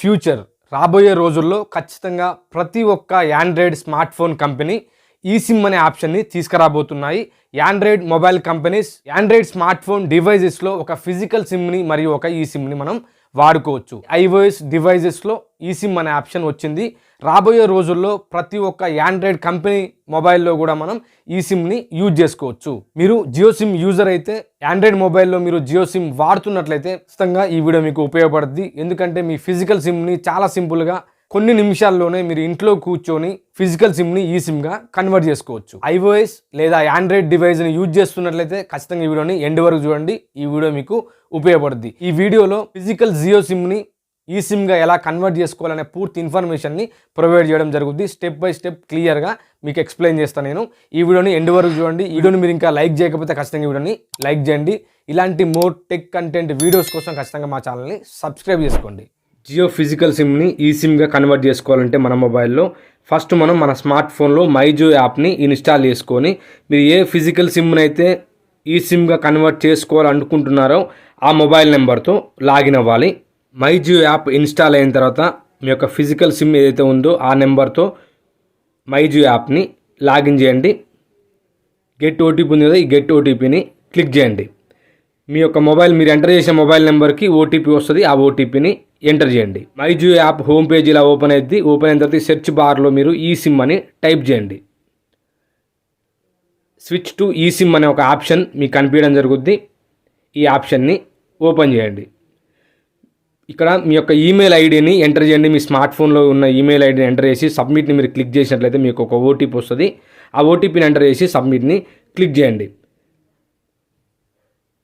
Future. రాబోయే రోజుల్లో ఖచ్చితంగా ప్రతి ఒక్క Android smart phone company eSIM అనే ఆప్షన్ని తీసుకురాబోతున్నాయి. Android mobile companies Android smart phone డివైజెస్లో ఒక ఫిజికల్ సిమ్ని మరియు ఒక ఈ సిమ్ని మనం వాడుకోవచ్చు. ఐఓఎస్ డివైజెస్లో ఈ సిమ్ అనే ఆప్షన్ వచ్చింది. రాబోయే రోజుల్లో ప్రతి ఒక్క యాండ్రాయిడ్ కంపెనీ మొబైల్లో కూడా మనం ఈ సిమ్ని యూజ్ చేసుకోవచ్చు. మీరు జియో సిమ్ యూజర్ అయితే యాండ్రాయిడ్ మొబైల్లో మీరు జియో సిమ్ వాడుతున్నట్లయితే ఖచ్చితంగా ఈ వీడియో మీకు ఉపయోగపడుతుంది ఎందుకంటే మీ ఫిజికల్ సిమ్ని చాలా సింపుల్గా కొన్ని నిమిషాల్లోనే మీరు ఇంట్లో కూర్చొని ఫిజికల్ సిమ్ని ఈ సిమ్గా కన్వర్ట్ చేసుకోవచ్చు. ఐఓఎస్ లేదా ఆండ్రాయిడ్ డివైస్ని యూజ్ చేస్తున్నట్లయితే ఖచ్చితంగా ఈ వీడియోని ఎండ్ వరకు చూడండి. ఈ వీడియో మీకు ఉపయోగపడుద్ది. ఈ వీడియోలో ఫిజికల్ జియో సిమ్ని ఈ సిమ్గా ఎలా కన్వర్ట్ చేసుకోవాలనే పూర్తి ఇన్ఫర్మేషన్ని ప్రొవైడ్ చేయడం జరుగుద్ది. స్టెప్ బై స్టెప్ క్లియర్గా మీకు ఎక్స్ప్లెయిన్ చేస్తాను నేను. ఈ వీడియోని ఎండ్ వరకు చూడండి. ఈ వీడియోని మీరు ఇంకా లైక్ చేయకపోతే ఖచ్చితంగా వీడియోని లైక్ చేయండి. ఇలాంటి మోర్ టెక్ కంటెంట్ వీడియోస్ కోసం ఖచ్చితంగా మా ఛానల్ని సబ్స్క్రైబ్ చేసుకోండి. జియో ఫిజికల్ సిమ్ని ఈ సిమ్గా కన్వర్ట్ చేసుకోవాలంటే మన మొబైల్లో. ఫస్ట్ మనం మన స్మార్ట్ ఫోన్లో మైజో యాప్ని ఇన్స్టాల్ చేసుకొని మీరు ఏ ఫిజికల్ సిమ్ని అయితే ఈ సిమ్గా కన్వర్ట్ చేసుకోవాలనుకుంటున్నారో ఆ మొబైల్ నెంబర్తో లాగిన్ అవ్వాలి. మైజియో యాప్ ఇన్స్టాల్ అయిన తర్వాత మీ యొక్క ఫిజికల్ సిమ్ ఏదైతే ఉందో ఆ నెంబర్తో మైజియో యాప్ని లాగిన్ చేయండి. గెట్ ఓటీపీ ఉంది కదా ఈ గెట్ ఓటీపీని క్లిక్ చేయండి. మీ యొక్క మొబైల్ మీరు ఎంటర్ చేసే మొబైల్ నెంబర్కి ఓటీపీ వస్తుంది ఆ ఓటీపీని ఎంటర్ చేయండి. మైజియో యాప్ హోమ్ పేజ్ ఇలా ఓపెన్ అయింది ఓపెన్ అయిన తర్వాత సెర్చ్ బార్లో మీరు ఈ సిమ్ అని టైప్ చేయండి. స్విచ్ టు ఈ సిమ్ అనే ఒక ఆప్షన్ మీకు కనిపించడం జరుగుద్ది. ఈ ఆప్షన్ని ఓపెన్ చేయండి. ఇక్కడ మీ యొక్క ఈమెయిల్ ఐడిని ఎంటర్ చేయండి. మీ స్మార్ట్ ఫోన్లో ఉన్న ఈమెయిల్ ఐడిని ఎంటర్ చేసి సబ్మిట్ని మీరు క్లిక్ చేసినట్లయితే మీకు ఒక ఓటీపీ వస్తుంది. ఆ ఓటీపీని ఎంటర్ చేసి సబ్మిట్ని క్లిక్ చేయండి.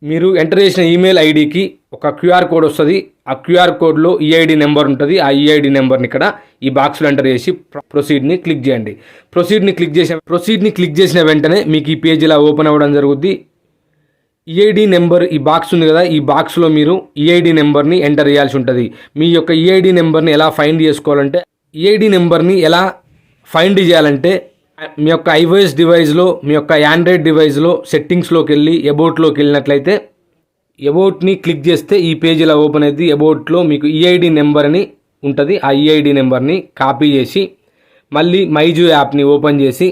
మీరు ఎంటర్ చేసిన ఈమెయిల్ ఐడికి ఒక క్యూఆర్ కోడ్ వస్తుంది. ఆ క్యూఆర్ కోడ్లో ఈఐడి నెంబర్ ఉంటుంది. ఆ ఈఐడి నెంబర్ని ఇక్కడ ఈ బాక్స్లో ఎంటర్ చేసి ప్రొసీడ్ని క్లిక్ చేయండి. ప్రొసీడ్ని క్లిక్ చేసిన ప్రొసీడ్ని క్లిక్ చేసిన వెంటనే మీకు ఈ పేజ్ ఇలా ఓపెన్ అవ్వడం జరుగుద్ది. ఈఐడి నెంబర్ ఈ బాక్స్ ఉంది కదా ఈ బాక్స్లో మీరు ఈఐడి నెంబర్ని ఎంటర్ చేయాల్సి ఉంటుంది. మీ యొక్క ఈఐడి నెంబర్ని ఎలా ఫైండ్ చేసుకోవాలంటే ఈఐడి నెంబర్ని ఎలా ఫైండ్ చేయాలంటే మీ యొక్క ఐఓఎస్ డివైస్లో మీ యొక్క ఆండ్రాయిడ్ డివైస్లో సెట్టింగ్స్లోకి వెళ్ళి ఎబోట్లోకి వెళ్ళినట్లయితే అబౌట్ని క్లిక్ చేస్తే ఈ పేజ్ ఇలా ఓపెన్ అయింది అబౌట్లో మీకు ఈఐడి నెంబర్ అని ఉంటుంది. ఆ ఈఐడి నెంబర్ని కాపీ చేసి మళ్ళీ మైజూ యాప్ని ఓపెన్ చేసి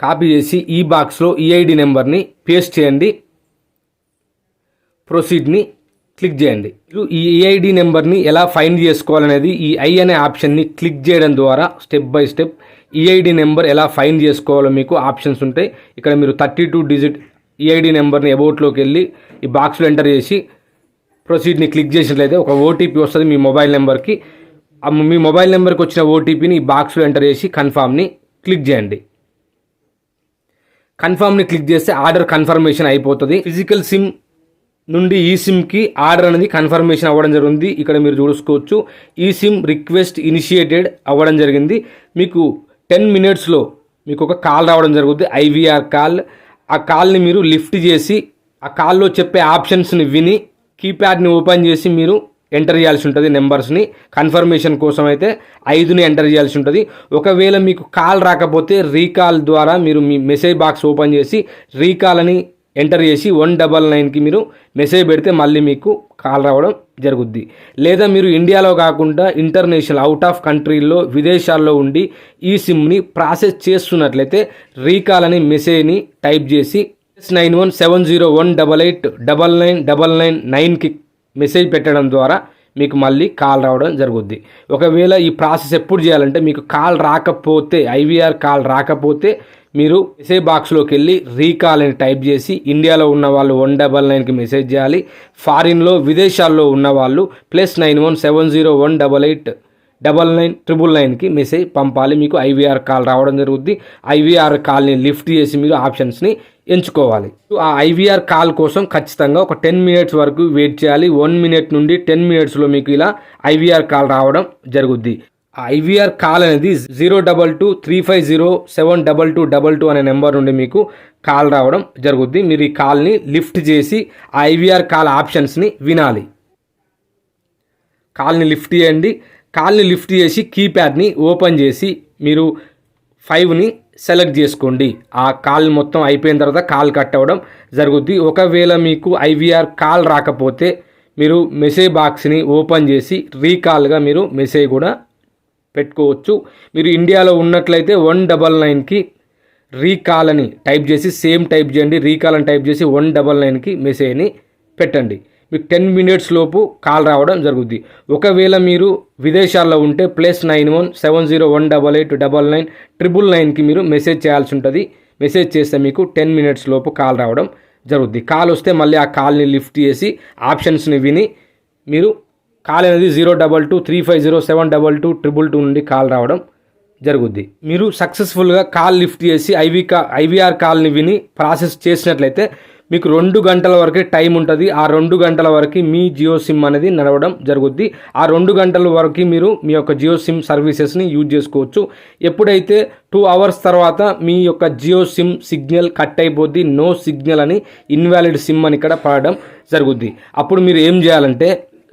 కాపీ చేసి ఈ బాక్స్లో ఈఐడి నెంబర్ని పేస్ట్ చేయండి. ప్రొసీడ్ని క్లిక్ చేయండి. ఈ ఏఐడి నెంబర్ని ఎలా ఫైండ్ చేసుకోవాలనేది ఈ ఐ అనే ఆప్షన్ని క్లిక్ చేయడం ద్వారా step by step EID number ఎలా ఫైండ్ చేసుకోవాలో మీకు ఆప్షన్స్ ఉంటాయి. ఇక్కడ మీరు థర్టీ టూ డిజిట్ ఈఐడి నెంబర్ని అబౌట్లోకి వెళ్ళి ఈ బాక్స్లో ఎంటర్ చేసి ప్రొసీడ్ని క్లిక్ చేసినట్లయితే ఒక ఓటీపీ వస్తుంది మీ మొబైల్ నెంబర్కి మీ మొబైల్ నెంబర్కి వచ్చిన ఓటీపీని ఈ బాక్స్లో ఎంటర్ చేసి కన్ఫామ్ని క్లిక్ చేయండి. కన్ఫర్మ్ని క్లిక్ చేస్తే ఆర్డర్ కన్ఫర్మేషన్ అయిపోతుంది. ఫిజికల్ సిమ్ నుండి ఈ సిమ్కి ఆర్డర్ అనేది కన్ఫర్మేషన్ అవ్వడం జరిగింది. ఇక్కడ మీరు చూసుకోవచ్చు ఈ సిమ్ రిక్వెస్ట్ ఇనిషియేటెడ్ అవ్వడం జరిగింది. మీకు టెన్ మినిట్స్లో మీకు ఒక కాల్ రావడం జరుగుతుంది ఐవీఆర్ కాల్. ఆ కాల్ని మీరు లిఫ్ట్ చేసి ఆ కాల్లో చెప్పే ఆప్షన్స్ని విని కీప్యాడ్ని ఓపెన్ చేసి మీరు ఎంటర్ చేయాల్సి ఉంటుంది నెంబర్స్ని. కన్ఫర్మేషన్ కోసం అయితే ఐదుని ఎంటర్ చేయాల్సి ఉంటుంది. ఒకవేళ మీకు కాల్ రాకపోతే రీకాల్ ద్వారా మీరు మీ మెసేజ్ బాక్స్ ఓపెన్ చేసి రీకాల్ అని ఎంటర్ చేసి వన్ డబల్ నైన్కి మీరు మెసేజ్ పెడితే మళ్ళీ మీకు కాల్ రావడం జరుగుద్ది. లేదా మీరు ఇండియాలో కాకుండా ఇంటర్నేషనల్ అవుట్ ఆఫ్ కంట్రీల్లో విదేశాల్లో ఉండి ఈ సిమ్ని ప్రాసెస్ చేస్తున్నట్లయితే రీకాల్ అని మెసేజ్ని టైప్ చేసి nine one seven zero one double eight double nine double nine నైన్కి మెసేజ్ పెట్టడం ద్వారా మీకు మళ్ళీ కాల్ రావడం జరుగుద్ది. ఒకవేళ ఈ ప్రాసెస్ ఎప్పుడు చేయాలంటే మీకు కాల్ రాకపోతే ఐవీఆర్ కాల్ రాకపోతే మీరు మెసేజ్ బాక్స్లోకి వెళ్ళి రీకాల్ అని టైప్ చేసి ఇండియాలో ఉన్న వాళ్ళు వన్ డబల్ నైన్కి మెసేజ్ చేయాలి. ఫారిన్లో విదేశాల్లో ఉన్న వాళ్ళు plus nine one seven zero one double eight double nine triple నైన్కి మెసేజ్ పంపాలి. మీకు ఐవీఆర్ కాల్ రావడం జరుగుద్ది. ఐవీఆర్ కాల్ని లిఫ్ట్ చేసి మీరు ఆప్షన్స్ని ఎంచుకోవాలి. ఆ ఐవీఆర్ కాల్ కోసం ఖచ్చితంగా ఒక టెన్ మినిట్స్ వరకు వెయిట్ చేయాలి. వన్ మినిట్ నుండి టెన్ మినిట్స్లో మీకు ఇలా ఐవీఆర్ కాల్ రావడం జరుగుద్ది. ఆ ఐవీఆర్ కాల్ అనేది zero double two three five zero seven double two double two అనే నెంబర్ నుండి మీకు కాల్ రావడం జరుగుద్ది. మీరు ఈ కాల్ని లిఫ్ట్ చేసి ఆ ఐవీఆర్ కాల్ ఆప్షన్స్ని వినాలి. కాల్ని లిఫ్ట్ చేయండి. కాల్ని లిఫ్ట్ చేసి కీప్యాడ్ని ఓపెన్ చేసి మీరు ఫైవ్ని సెలెక్ట్ చేసుకోండి. ఆ కాల్ మొత్తం అయిపోయిన తర్వాత కాల్ కట్ అవ్వడం జరుగుద్ది. ఒకవేళ మీకు ఐవీఆర్ కాల్ రాకపోతే మీరు మెసేజ్ బాక్స్ని ఓపెన్ చేసి రీకాల్గా మీరు మెసేజ్ కూడా పెట్టుకోవచ్చు. మీరు ఇండియాలో ఉన్నట్లయితే వన్ డబల్ నైన్కి రీకాల్ అని టైప్ చేసి సేమ్ టైప్ చేయండి రీకాల్ అని టైప్ చేసి వన్ డబల్ నైన్కి మెసేజ్ని పెట్టండి. మీకు టెన్ మినిట్స్ లోపు కాల్ రావడం జరుగుద్ది. ఒకవేళ మీరు విదేశాల్లో ఉంటే plus nine one seven zero one double eight double nine triple నైన్కి మీరు మెసేజ్ చేయాల్సి ఉంటుంది. మెసేజ్ చేస్తే మీకు టెన్ మినిట్స్ లోపు కాల్ రావడం జరుగుద్ది. కాల్ వస్తే మళ్ళీ ఆ కాల్ని లిఫ్ట్ చేసి ఆప్షన్స్ని విని మీరు కాల్ అనేది zero double two three five zero seven double two triple two నుండి కాల్ రావడం జరుగుద్ది. మీరు సక్సెస్ఫుల్గా కాల్ లిఫ్ట్ చేసి ఐవీ కా ఐవీఆర్ కాల్ని విని ప్రాసెస్ చేసినట్లయితే మీకు రెండు గంటల వరకే టైం ఉంటుంది. ఆ రెండు గంటల వరకు మీ జియో సిమ్ అనేది నడవడం జరుగుద్ది. ఆ రెండు గంటల వరకు మీరు మీ యొక్క జియో సిమ్ సర్వీసెస్ని యూజ్ చేసుకోవచ్చు. ఎప్పుడైతే టూ అవర్స్ తర్వాత మీ యొక్క జియో సిమ్ సిగ్నల్ కట్ అయిపోద్ది నో సిగ్నల్ అని ఇన్వాలిడ్ సిమ్ అని ఇక్కడ పడడం జరుగుద్ది. అప్పుడు మీరు ఏం చేయాలంటే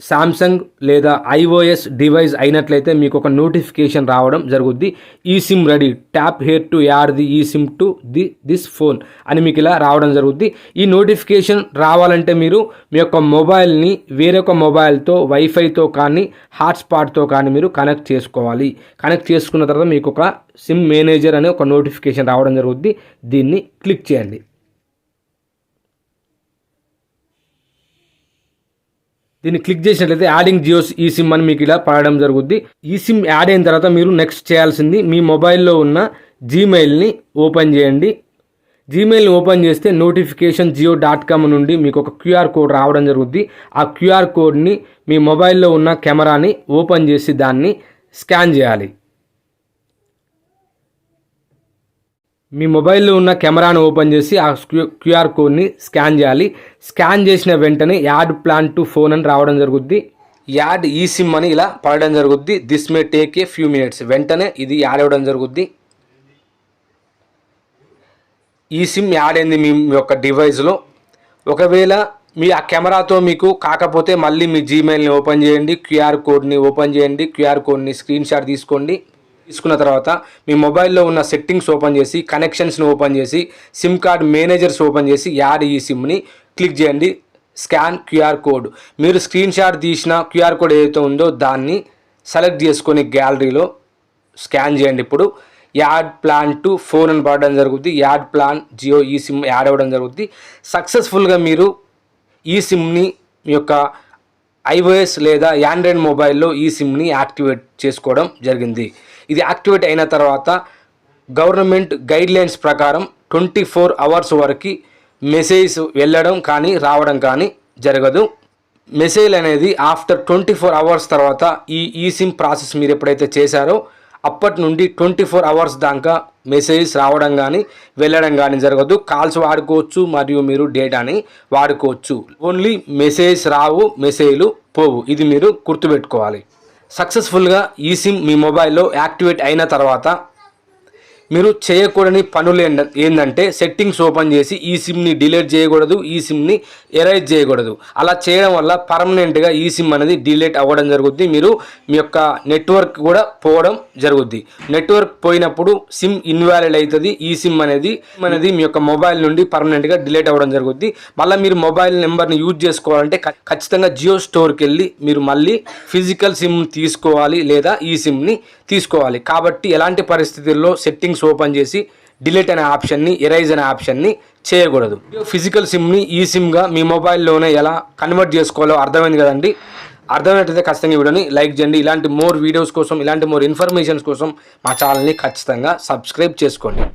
సామ్సంగ్ లేదా ఐఓఎస్ డివైస్ అయినట్లయితే మీకు ఒక నోటిఫికేషన్ రావడం జరుగుద్ది. ESIM ready tap here to add the eSIM to the this phone అని మీకు ఇలా రావడం జరుగుద్ది. ఈ నోటిఫికేషన్ రావాలంటే మీరు మీ యొక్క మొబైల్ని వేరొక మొబైల్తో వైఫైతో కానీ హాట్స్పాట్తో కానీ మీరు కనెక్ట్ చేసుకోవాలి. కనెక్ట్ చేసుకున్న తర్వాత మీకు ఒక సిమ్ మేనేజర్ అనే ఒక నోటిఫికేషన్ రావడం జరుగుద్ది. దీన్ని క్లిక్ చేయండి. దీన్ని క్లిక్ చేసినట్లయితే యాడింగ్ జియో ఈ సిమ్ అని మీకు ఇలా పడడం జరుగుద్ది. ఈ సిమ్ యాడ్ అయిన తర్వాత మీరు నెక్స్ట్ చేయాల్సింది మీ మొబైల్లో ఉన్న జీమెయిల్ని ఓపెన్ చేయండి. జీమెయిల్ని ఓపెన్ చేస్తే నోటిఫికేషన్ జియో డాట్ కామ్ నుండి మీకు ఒక క్యూఆర్ కోడ్ రావడం జరుగుద్ది. ఆ క్యూఆర్ కోడ్ని మీ మొబైల్లో ఉన్న కెమెరాని ఓపెన్ చేసి దాన్ని స్కాన్ చేయాలి. మీ మొబైల్లో ఉన్న కెమెరాను ఓపెన్ చేసి ఆ క్యూఆర్ కోడ్ని స్కాన్ చేయాలి. స్కాన్ చేసిన వెంటనే యాడ్ ప్లాన్ టు ఫోన్ అని రావడం జరుగుద్ది. యాడ్ ఈ సిమ్ అని ఇలా పడడం జరుగుద్ది. This may take a few minutes వెంటనే ఇది యాడ్ అవ్వడం జరుగుద్ది. ఈ సిమ్ యాడ్ అయింది మీ యొక్క డివైస్లో ఒకవేళ మీ ఆ కెమెరాతో మీకు కాకపోతే మళ్ళీ మీ జీమెయిల్ని ఓపెన్ చేయండి. క్యూఆర్ కోడ్ని ఓపెన్ చేయండి. క్యూఆర్ కోడ్ని స్క్రీన్ షాట్ తీసుకోండి. తీసుకున్న తర్వాత మీ మొబైల్లో ఉన్న సెట్టింగ్స్ ఓపెన్ చేసి కనెక్షన్స్ని ఓపెన్ చేసి సిమ్ కార్డ్ మేనేజర్స్ ఓపెన్ చేసి యాడ్ ఈ సిమ్ని క్లిక్ చేయండి. Scan QR code. మీరు స్క్రీన్ షాట్ తీసిన క్యూఆర్ కోడ్ ఏదైతే ఉందో దాన్ని సెలెక్ట్ చేసుకొని గ్యాలరీలో స్కాన్ చేయండి. ఇప్పుడు యాడ్ ప్లాన్ టు ఫోన్ అని పడడం జరుగుద్ది. యాడ్ ప్లాన్ జియో ఈ సిమ్ యాడ్ అవ్వడం జరుగుద్ది. సక్సెస్ఫుల్గా మీరు ఈ సిమ్ని మీ యొక్క ఐఓఎస్ లేదా యాండ్రాయిడ్ మొబైల్లో ఈ సిమ్ని యాక్టివేట్ చేసుకోవడం జరిగింది. ఇది యాక్టివేట్ అయిన తర్వాత గవర్నమెంట్ గైడ్లైన్స్ ప్రకారం ట్వంటీ ఫోర్ అవర్స్ వరకు మెసేజ్ వెళ్ళడం కానీ రావడం కానీ జరగదు. మెసేజ్ అనేది ఆఫ్టర్ ట్వంటీ ఫోర్ అవర్స్ తర్వాత ఈ ఈ సిమ్ ప్రాసెస్ మీరు ఎప్పుడైతే చేశారో అప్పటి నుండి ట్వంటీ ఫోర్ అవర్స్ దాకా మెసేజ్ రావడం కానీ వెళ్ళడం కానీ జరగదు. కాల్స్ వాడుకోవచ్చు మరియు మీరు డేటాని వాడుకోవచ్చు. ఓన్లీ మెసేజ్ రావు మెసేజ్లు పోవు. ఇది మీరు గుర్తుపెట్టుకోవాలి. సక్సెస్ఫుల్గా ఈ సిమ్ మీ మొబైల్లో యాక్టివేట్ అయిన తర్వాత మీరు చేయకూడని పనులు ఏంట ఏంటంటే సెట్టింగ్స్ ఓపెన్ చేసి ఈ సిమ్ని డిలీట్ చేయకూడదు ఈ సిమ్ని ఎరైజ్ చేయకూడదు. అలా చేయడం వల్ల పర్మనెంట్గా ఈ సిమ్ అనేది డిలీట్ అవ్వడం జరుగుద్ది. మీరు మీ యొక్క నెట్వర్క్ కూడా పోవడం జరుగుద్ది. నెట్వర్క్ పోయినప్పుడు సిమ్ ఇన్వాలిడ్ అవుతుంది ఈ సిమ్ అనేది అనేది మీ యొక్క మొబైల్ నుండి పర్మనెంట్గా డిలీట్ అవ్వడం జరుగుద్ది. మళ్ళీ మీరు మొబైల్ నెంబర్ని యూజ్ చేసుకోవాలంటే ఖచ్చితంగా జియో స్టోర్కి వెళ్ళి మీరు మళ్ళీ ఫిజికల్ సిమ్ తీసుకోవాలి లేదా ఈ సిమ్ని తీసుకోవాలి. కాబట్టి ఎలాంటి పరిస్థితుల్లో సెట్టింగ్స్ ఓపెన్ చేసి డిలీట్ అనే ఆప్షన్ని ఎరైజ్ అనే ఆప్షన్ని చేయకూడదు. ఫిజికల్ సిమ్ని ఈ సిమ్గా మీ మొబైల్లోనే ఎలా కన్వర్ట్ చేసుకోవాలో అర్థమైంది కదండి? అర్థమైనట్టయితే ఖచ్చితంగా ఈ వీడియోని లైక్ చేయండి. ఇలాంటి మోర్ వీడియోస్ కోసం ఇలాంటి మోర్ ఇన్ఫర్మేషన్స్ కోసం మా ఛానల్ని ఖచ్చితంగా సబ్స్క్రైబ్ చేసుకోండి.